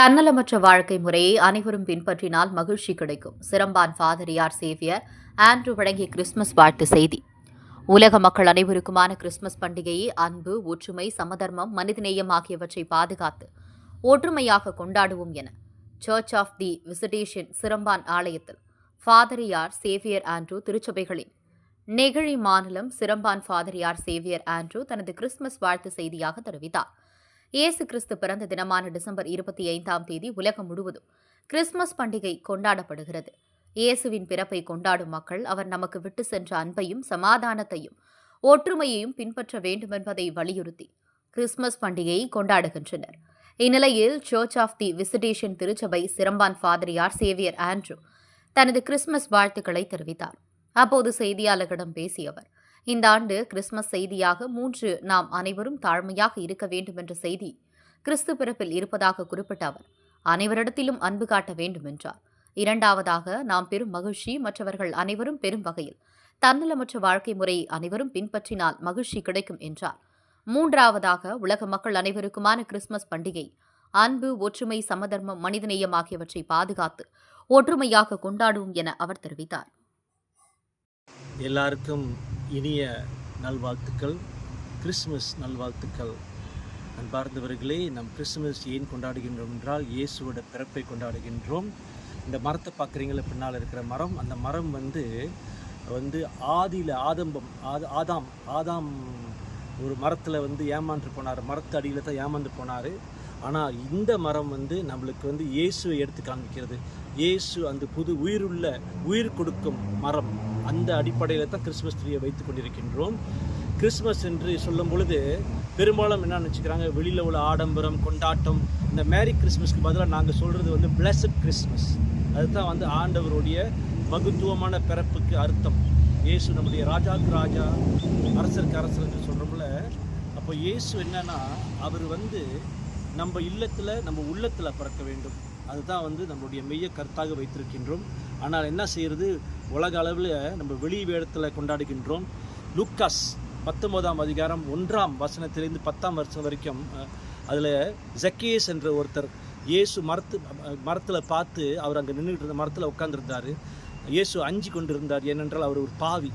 தன்னலமற்ற வாழ்க்கை முறையை அனைவரும் பின்பற்றினால் மகிழ்ச்சி கிடைக்கும். சிரம்பான் ஃபாதரியார் சேவியர் ஆண்ட்ரூ வழங்கிய கிறிஸ்துமஸ் வாழ்த்து செய்தி. உலக மக்கள் அனைவருக்குமான கிறிஸ்துமஸ் பண்டிகையை அன்பு ஒற்றுமை சமதர்மம் மனிதநேயம் ஆகியவற்றை பாதுகாத்து ஒற்றுமையாக கொண்டாடுவோம் என church of the visitation Seremban ஆலயத்தில் ஃபாதரியார் சேவியர் ஆண்ட்ரூ திருச்சபைகளின் நெகிழி மாநிலம் சிரம்பான் ஃபாதரியார் சேவியர் ஆண்ட்ரூ தனது கிறிஸ்துமஸ் வாழ்த்து செய்தியாக தெரிவித்தார். இயேசு கிறிஸ்து பிறந்த தினமான டிசம்பர் இருபத்தி ஐந்தாம் தேதி உலகம் முழுவதும் கிறிஸ்துமஸ் பண்டிகை கொண்டாடப்படுகிறது. இயேசுவின் பிறப்பை கொண்டாடும் மக்கள் அவர் நமக்கு விட்டு சென்ற அன்பையும் சமாதானத்தையும் ஒற்றுமையையும் பின்பற்ற வேண்டும் என்பதை வலியுறுத்தி கிறிஸ்துமஸ் பண்டிகையை கொண்டாடுகின்றனர். இந்நிலையில் சர்ச் ஆஃப் தி விசிடேஷன் திருச்சபை சிரம்பான் ஃபாதரியார் சேவியர் ஆண்ட்ரூ தனது கிறிஸ்துமஸ் வாழ்த்துக்களை தெரிவித்தார். அப்போது செய்தியாளர்களிடம் பேசிய அவர் இந்த ஆண்டு கிறிஸ்துமஸ் செய்தியாக மூன்று நாம் அனைவரும் தாழ்மையாக இருக்க வேண்டும் என்ற செய்தி கிறிஸ்து பிறப்பில் இருப்பதாக குறிப்பிட்ட அவர் அனைவரிடத்திலும் அன்பு காட்ட வேண்டும் என்றார். இரண்டாவதாக நாம் பெரும் மகிழ்ச்சி மற்றவர்கள் அனைவரும் பெரும் வகையில் தன்னலமற்ற வாழ்க்கை முறையை அனைவரும் பின்பற்றினால் மகிழ்ச்சி கிடைக்கும் என்றார். மூன்றாவதாக உலக மக்கள் அனைவருக்குமான கிறிஸ்துமஸ் பண்டிகை அன்பு ஒற்றுமை சமதர்மம் மனிதநேயம் ஆகியவற்றை பாதுகாத்து ஒற்றுமையாக கொண்டாடுவோம் என அவர் தெரிவித்தார். எல்லாருக்கும் இனிய நல்வாழ்த்துக்கள் கிறிஸ்துமஸ் நல்வாழ்த்துக்கள். அன்பார்ந்தவர்களே நம் கிறிஸ்துமஸ் ஏன் கொண்டாடுகின்றோம் என்றால் இயேசுவோட பிறப்பை கொண்டாடுகின்றோம். இந்த மரத்தை பார்க்குறீங்களா பின்னால் இருக்கிற மரம். அந்த மரம் வந்து வந்து ஆதியில் ஆதம்பம் ஆத ஆதாம் ஆதாம் ஒரு மரத்தில் வந்து ஏமாந்து போனார். மரத்து அடியில் தான் ஏமாந்து போனார். ஆனால் இந்த மரம் வந்து நம்மளுக்கு வந்து இயேசுவை எடுத்து காண்பிக்கிறது. இயேசு அந்த புது உயிருள்ள உயிர் கொடுக்கும் மரம். அந்த அடிப்படையில் தான் கிறிஸ்மஸ் ட்ரீயை வைத்து கொண்டிருக்கின்றோம். கிறிஸ்மஸ் என்று சொல்லும் பொழுது பெரும்பாலும் என்ன நினச்சிக்கிறாங்க? வெளியில் உள்ள ஆடம்பரம் கொண்டாட்டம் இந்த மேரி கிறிஸ்மஸ்க்கு பதிலாக நாங்கள் சொல்கிறது வந்து பிளஸட் கிறிஸ்மஸ் அதுதான் வந்து ஆண்டவருடைய மகத்துவமான பிறப்புக்கு அர்த்தம். இயேசு நம்முடைய ராஜாவுக்கு ராஜா அரசருக்கு அரசர் என்று சொல்கிறோம்ல அப்போ இயேசு என்னன்னா அவர் வந்து நம்ம இல்லத்தில் நம்ம உள்ளத்தில் பிறக்க வேண்டும். அதுதான் வந்து நம்மளுடைய மெய்ய கருத்தாக வைத்திருக்கின்றோம். ஆனால் என்ன செய்கிறது உலக அளவில் நம்ம வெளி வேடத்தில் கொண்டாடுகின்றோம். லுக்காஸ் பத்தொன்பதாம் அதிகாரம் ஒன்றாம் வசனத்திலிருந்து பத்தாம் வருஷம் வரைக்கும் அதில் ஜக்கேஸ் என்ற ஒருத்தர் இயேசு மரத்து மரத்தில் பார்த்து அவர் அங்கே நின்றுட்டு இருந்த மரத்தில் உட்காந்துருந்தார் இயேசு அஞ்சு கொண்டு இருந்தார் ஏனென்றால் அவர் ஒரு பாவி.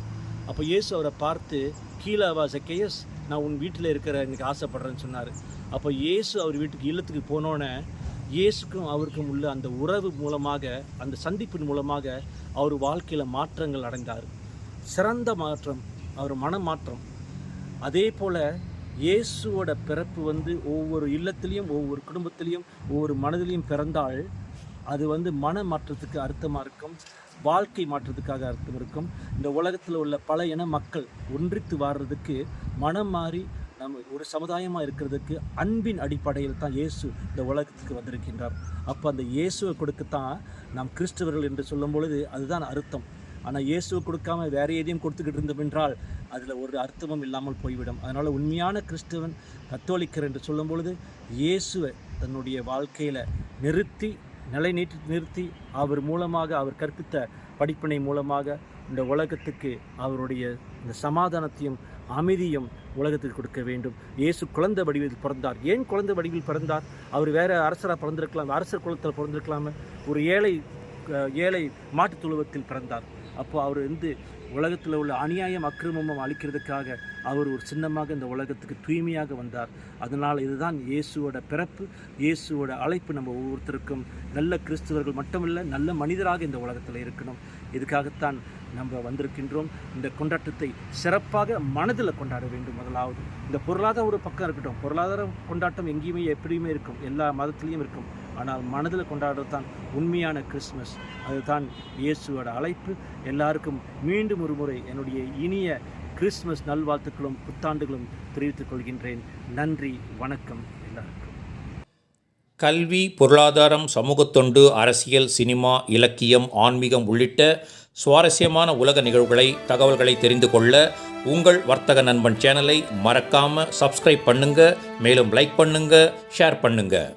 அப்போ இயேசு அவரை பார்த்து கீழே வா ஜக்கேயஸ் நான் உன் வீட்டில் இருக்கிற இன்றைக்கி ஆசைப்படுறேன்னு சொன்னார். அப்போ இயேசு அவர் வீட்டுக்கு இல்லத்துக்கு போனோன்னே இயேசுக்கும் அவருக்கும் உள்ள அந்த உறவு மூலமாக அந்த சந்திப்பின் மூலமாக அவர் வாழ்க்கையில் மாற்றங்கள் அடைந்தார். சிறந்த மாற்றம் அவர் மனமாற்றம் அதே போல் இயேசுவோட பிறப்பு வந்து ஒவ்வொரு இல்லத்திலையும் ஒவ்வொரு குடும்பத்திலையும் ஒவ்வொரு மனதிலையும் பிறந்தால் அது வந்து மன மாற்றத்துக்கு அர்த்தமாக இருக்கும் வாழ்க்கை மாற்றத்துக்காக அர்த்தம் இருக்கும். இந்த உலகத்தில் உள்ள பல இன மக்கள் ஒன்றித்து வாடுறதுக்கு மனம் மாறி நம்ம ஒரு சமுதாயமாக இருக்கிறதுக்கு அன்பின் அடிப்படையில் தான் இயேசு இந்த உலகத்துக்கு வந்திருக்கின்றார். அப்போ அந்த இயேசுவை கொடுக்கத்தான் நாம் கிறிஸ்தவர்கள் என்று சொல்லும் பொழுது அதுதான் அர்த்தம். ஆனால் இயேசுவை கொடுக்காம வேற எதையும் கொடுத்துக்கிட்டு இருந்தோம் என்றால் அதில் ஒரு அர்த்தமும் இல்லாமல் போய்விடும். அதனால் உண்மையான கிறிஸ்தவன் கத்தோலிக்கர் என்று சொல்லும் பொழுது இயேசுவை தன்னுடைய வாழ்க்கையில் நிறுத்தி நிலை நீட்டி நிறுத்தி அவர் மூலமாக அவர் கற்பித்த படிப்பினை மூலமாக இந்த உலகத்துக்கு அவருடைய இந்த சமாதானத்தையும் அமைதியும் உலகத்தில் கொடுக்க வேண்டும். இயேசு குழந்தை வடிவில் பிறந்தார். ஏன் குழந்தை வடிவில் பிறந்தார்? அவர் வேறு அரசராக பிறந்திருக்கலாம் அரசர் குலத்தில் பிறந்திருக்கலாமே. ஒரு ஏழை ஏழை மாட்டுத் தொழுவத்தில் பிறந்தார். அப்போ அவர் வந்து உலகத்தில் உள்ள அநியாயம் அக்கிரமமும் அழிக்கிறதுக்காக அவர் ஒரு சின்னமாக இந்த உலகத்துக்கு தூய்மையாக வந்தார். அதனால் இதுதான் இயேசுவோட பிறப்பு இயேசுவோட அழைப்பு. நம்ம ஒவ்வொருத்தருக்கும் நல்ல கிறிஸ்துவர்கள் மட்டுமில்லை நல்ல மனிதராக இந்த உலகத்தில் இருக்கணும். இதுக்காகத்தான் நம்ம வந்திருக்கின்றோம். இந்த கொண்டாட்டத்தை சிறப்பாக மனதில் கொண்டாட வேண்டும் முதலாவது. இந்த பொருளாதார ஒரு பக்கம் இருக்கட்டும். பொருளாதார கொண்டாட்டம் எங்கேயுமே எப்படியுமே இருக்கும். எல்லா மதத்துலேயும் இருக்கும். ஆனால் மனதில் கொண்டாடுறது தான் உண்மையான கிறிஸ்மஸ். அதுதான் இயேசுவோட அழைப்பு. எல்லாருக்கும் மீண்டும் ஒரு முறை என்னுடைய இனிய கிறிஸ்மஸ் நல்வாழ்த்துக்களும் புத்தாண்டுகளும் தெரிவித்துக் கொள்கின்றேன். நன்றி வணக்கம் எல்லாருக்கும். கல்வி பொருளாதாரம் சமூகத்தொண்டு அரசியல் சினிமா இலக்கியம் ஆன்மீகம் உள்ளிட்ட சுவாரஸ்யமான உலக நிகழ்வுகளை தகவல்களை தெரிந்து கொள்ள உங்கள் வர்த்தக நண்பன் சேனலை மறக்காமல் சப்ஸ்கிரைப் பண்ணுங்கள் மேலும் லைக் பண்ணுங்கள் ஷேர் பண்ணுங்கள்